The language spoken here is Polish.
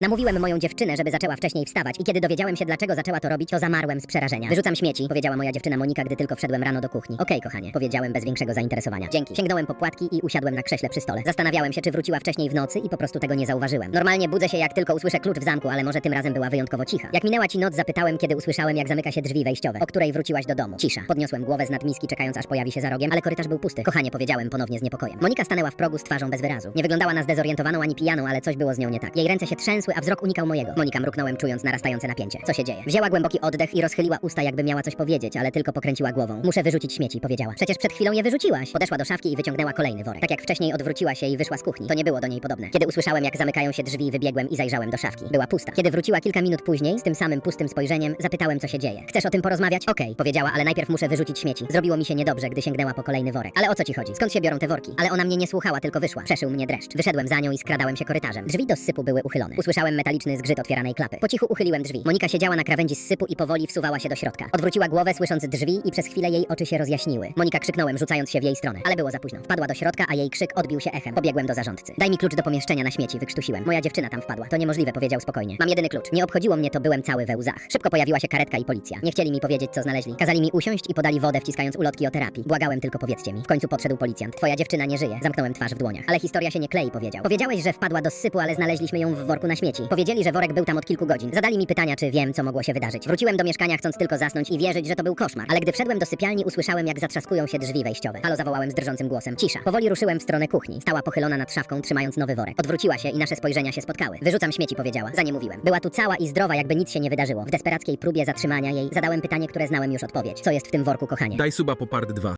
Namówiłem moją dziewczynę, żeby zaczęła wcześniej wstawać i kiedy dowiedziałem się, dlaczego zaczęła to robić, to zamarłem z przerażenia. Wyrzucam śmieci, powiedziała moja dziewczyna Monika, gdy tylko wszedłem rano do kuchni. Okej, kochanie, powiedziałem bez większego zainteresowania. Dzięki. Sięgnąłem po płatki i usiadłem na krześle przy stole. Zastanawiałem się, czy wróciła wcześniej w nocy i po prostu tego nie zauważyłem. Normalnie budzę się, jak tylko usłyszę klucz w zamku, ale może tym razem była wyjątkowo cicha. Jak minęła ci noc, zapytałem, kiedy usłyszałem, jak zamyka się drzwi wejściowe, o której wróciłaś do domu. Cisza. Podniosłem głowę z nad miski, czekając aż pojawi się za rogiem, ale korytarz był pusty. Kochanie, powiedziałem ponownie z niepokojem. Monika stanęła w progu z twarzą bez wyrazu. Nie wyglądała na zdezorientowaną ani pijaną, ale coś było z nią nie tak. Jej ręce się trzęsły, a wzrok unikał mojego. Monika mruknąłem, czując narastające napięcie. Co się dzieje? Wzięła głęboki oddech i rozchyliła usta, jakby miała coś powiedzieć, ale tylko pokręciła głową. Muszę wyrzucić śmieci, powiedziała. Przecież przed chwilą je wyrzuciłaś. Podeszła do szafki i wyciągnęła kolejny worek. Tak jak wcześniej odwróciła się i wyszła z kuchni. To nie było do niej podobne. Kiedy usłyszałem, jak zamykają się drzwi, wybiegłem i zajrzałem do szafki. Była pusta. Kiedy wróciła kilka minut później, z tym samym pustym spojrzeniem, zapytałem, co się dzieje. Chcesz o tym porozmawiać? Okej, powiedziała, ale najpierw muszę wyrzucić śmieci. Zrobiło mi się niedobrze, gdy sięgnęła po kolejny worek. Ale o co ci chodzi? Skąd się biorą te worki? Ale ona mnie nie słuchała, tylko wyszła. Przeszył mnie dreszcz. Wyszedłem za nią i skradałem się korytarzem. Drzwi do sypu były uchylone. Metaliczny zgrzyt otwieranej klapy. Po cichu uchyliłem drzwi. Monika siedziała na krawędzi sypu i powoli wsuwała się do środka. Odwróciła głowę, słysząc drzwi i przez chwilę jej oczy się rozjaśniły. Monika krzyknąłem, rzucając się w jej stronę, ale było za późno. Wpadła do środka, a jej krzyk odbił się echem. Pobiegłem do zarządcy. Daj mi klucz do pomieszczenia na śmieci, wykrztusiłem. Moja dziewczyna tam wpadła. To niemożliwe, powiedział spokojnie. Mam jedyny klucz. Nie obchodziło mnie to, byłem cały we łzach. Szybko pojawiła się karetka i policja. Nie chcieli mi powiedzieć, co znaleźli. Kazali mi usiąść i podali wodę, wciskając ulotki o terapii. Błagałem tylko powiedzcie mi. W końcu podszedł policjant. Twoja dziewczyna nie żyje. Zamknąłem twarz w dłoniach. Ale historia się nie klei, powiedział. Powiedziałeś, że wpadła do sypu, ale znaleźliśmy ją w worku na śmieci. Powiedzieli, że worek był tam od kilku godzin. Zadali mi pytania, czy wiem, co mogło się wydarzyć. Wróciłem do mieszkania, chcąc tylko zasnąć i wierzyć, że to był koszmar. Ale gdy wszedłem do sypialni, usłyszałem, jak zatrzaskują się drzwi wejściowe. Halo zawołałem z drżącym głosem. Cisza. Powoli ruszyłem w stronę kuchni. Stała pochylona nad szafką, trzymając nowy worek. Odwróciła się i nasze spojrzenia się spotkały. Wyrzucam śmieci, powiedziała. Za nie mówiłem. Była tu cała i zdrowa, jakby nic się nie wydarzyło. W desperackiej próbie zatrzymania jej zadałem pytanie, które znałem już odpowiedź. Co jest w tym worku, kochanie? Daj suba po part 2.